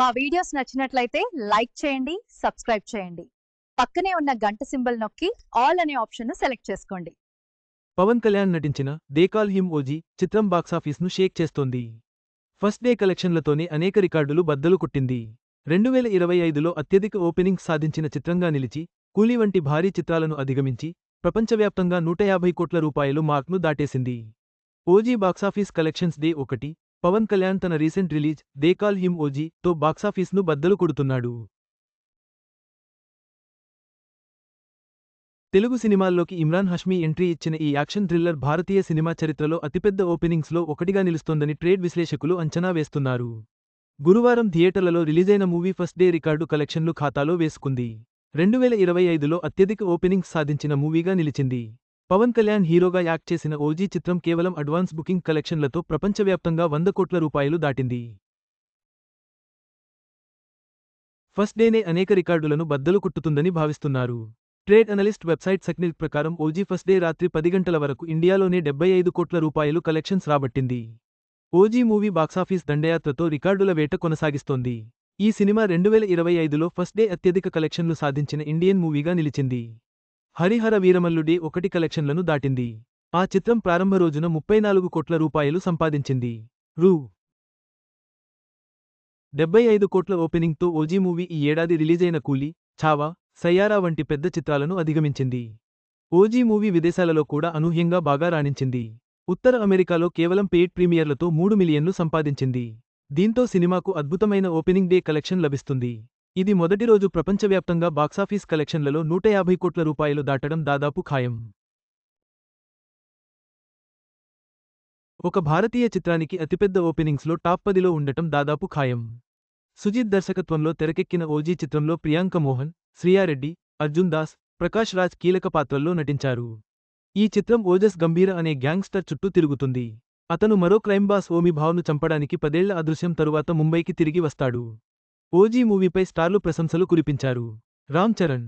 మా వీడియోస్ నచ్చినట్లయితే లైక్ చేయండి సబ్స్క్రైబ్ చేయండి. పక్కనే ఉన్న గంట సింబల్ నొక్కి ఆల్ అనే ఆప్షన్ను సెలెక్ట్ చేసుకోండి. పవన్ కళ్యాణ్ నటించిన దేకాల్ హిమ్ ఓజీ చిత్రం బాక్సాఫీస్ను షేక్ చేస్తోంది. ఫస్ట్ డే కలెక్షన్లతోనే అనేక రికార్డులు బద్దలు కొట్టింది. రెండువేల ఇరవై ఐదులో అత్యధిక ఓపెనింగ్ సాధించిన చిత్రంగా నిలిచి కూలీ వంటి భారీ చిత్రాలను అధిగమించి ప్రపంచవ్యాప్తంగా నూట యాభై కోట్ల రూపాయలు మార్క్ను దాటేసింది. OG box office collections day ఒకటి పవన్ కళ్యాణ్ తన recent release they call him OG తో బాక్సాఫీస్ను బద్దలు కొడుతున్నాడు. తెలుగు సినిమాల్లోకి ఇమ్రాన్ హష్మీ ఎంట్రీ ఇచ్చిన ఈ యాక్షన్ థ్రిల్లర్ భారతీయ సినిమా చరిత్రలో అతిపెద్ద ఓపెనింగ్స్లో ఒకటిగా నిలుస్తోందని ట్రేడ్ విశ్లేషకులు అంచనా వేస్తున్నారు. గురువారం థియేటర్లలో రిలీజైన మూవీ ఫస్ట్ డే రికార్డు కలెక్షన్లు ఖాతాలో వేసుకుంది. రెండు వేల ఇరవై ఐదులో అత్యధిక ఓపెనింగ్స్ సాధించిన మూవీగా నిలిచింది. పవన్ కళ్యాణ్ హీరోగా యాక్ట్ చేసిన ఓజీ చిత్రం కేవలం అడ్వాన్స్ బుకింగ్ కలెక్షన్లతో ప్రపంచవ్యాప్తంగా వంద కోట్ల రూపాయలు దాటింది. ఫస్ట్ డేనే అనేక రికార్డులను బద్దలు కుట్టుతుందని భావిస్తున్నారు. ట్రేడ్ అనలిస్ట్ వెబ్సైట్ సక్నిల్ ప్రకారం ఓజీ ఫస్ట్ డే రాత్రి పది గంటల వరకు ఇండియాలోనే డెబ్బై ఐదు కోట్ల రూపాయలు కలెక్షన్స్ రాబట్టింది. ఓజీ మూవీ బాక్సాఫీస్ దండయాత్రతో రికార్డుల వేట కొనసాగిస్తోంది. ఈ సినిమా రెండు వేల ఇరవై ఐదులో ఫస్ట్ డే అత్యధిక కలెక్షన్లు సాధించిన ఇండియన్ మూవీగా నిలిచింది. హరిహర వీరమల్లుడే ఒకటి కలెక్షన్లను దాటింది. ఆ చిత్రం ప్రారంభ రోజున ముప్పై నాలుగు కోట్ల రూపాయలు సంపాదించింది. రూ. డెబ్బై ఐదు కోట్ల ఓపెనింగ్తో ఓజీ మూవీ ఈ ఏడాది రిలీజైన కూలీ ఛావా సయ్యారా వంటి పెద్ద చిత్రాలను అధిగమించింది. ఓజీ మూవీ విదేశాలలో కూడా అనూహ్యంగా బాగా రాణించింది. ఉత్తర అమెరికాలో కేవలం పెయిడ్ ప్రీమియర్లతో మూడు మిలియన్లు సంపాదించింది. దీంతో సినిమాకు అద్భుతమైన ఓపెనింగ్ డే కలెక్షన్ లభిస్తుంది. ఇది మొదటి రోజు ప్రపంచవ్యాప్తంగా బాక్సాఫీస్ కలెక్షన్లలో నూట యాభై కోట్ల రూపాయలు దాటడం దాదాపు ఖాయం. ఒక భారతీయ చిత్రానికి అతిపెద్ద ఓపెనింగ్స్లో టాప్ పదిలో ఉండటం దాదాపు ఖాయం. సుజిత్ దర్శకత్వంలో తెరకెక్కిన ఓజీ చిత్రంలో ప్రియాంక మోహన్ శ్రీయారెడ్డి అర్జున్ దాస్ ప్రకాష్ రాజ్ కీలక పాత్రల్లో నటించారు. ఈ చిత్రం ఓజస్ గంభీర అనే గ్యాంగ్స్టర్ చుట్టూ తిరుగుతుంది. అతను మరో క్రైమ్ బాస్ ఓమి భావ్ను చంపడానికి పదేళ్ళ అదృశ్యం తరువాత ముంబైకి తిరిగి వస్తాడు. ఓజీ మూవీపై స్టార్లు ప్రశంసలు కురిపించారు. రామ్ చరణ్.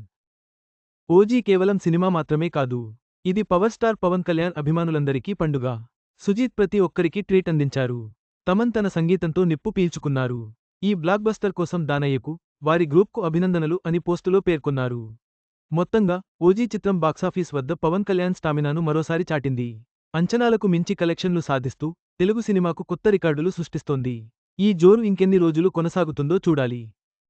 ఓజీ కేవలం సినిమా మాత్రమే కాదు ఇది పవర్ స్టార్ పవన్ కళ్యాణ్ అభిమానులందరికీ పండుగ. సుజీత్ ప్రతి ఒక్కరికి ట్రీట్ అందించారు. తమన్ తన సంగీతంతో నిప్పు పీల్చుకున్నారు. ఈ బ్లాక్బస్టర్ కోసం దానయ్యకు వారి గ్రూప్కు అభినందనలు అని పోస్టులో పేర్కొన్నారు. మొత్తంగా ఓజీ చిత్రం బాక్సాఫీస్ వద్ద పవన్ కళ్యాణ్ స్టామినాను మరోసారి చాటింది. అంచనాలకు మించి కలెక్షన్లు సాధిస్తూ తెలుగు సినిమాకు కొత్త రికార్డులు సృష్టిస్తోంది. ఈ జోరు ఇంకెన్ని రోజులు కొనసాగుతుందో చూడాలి.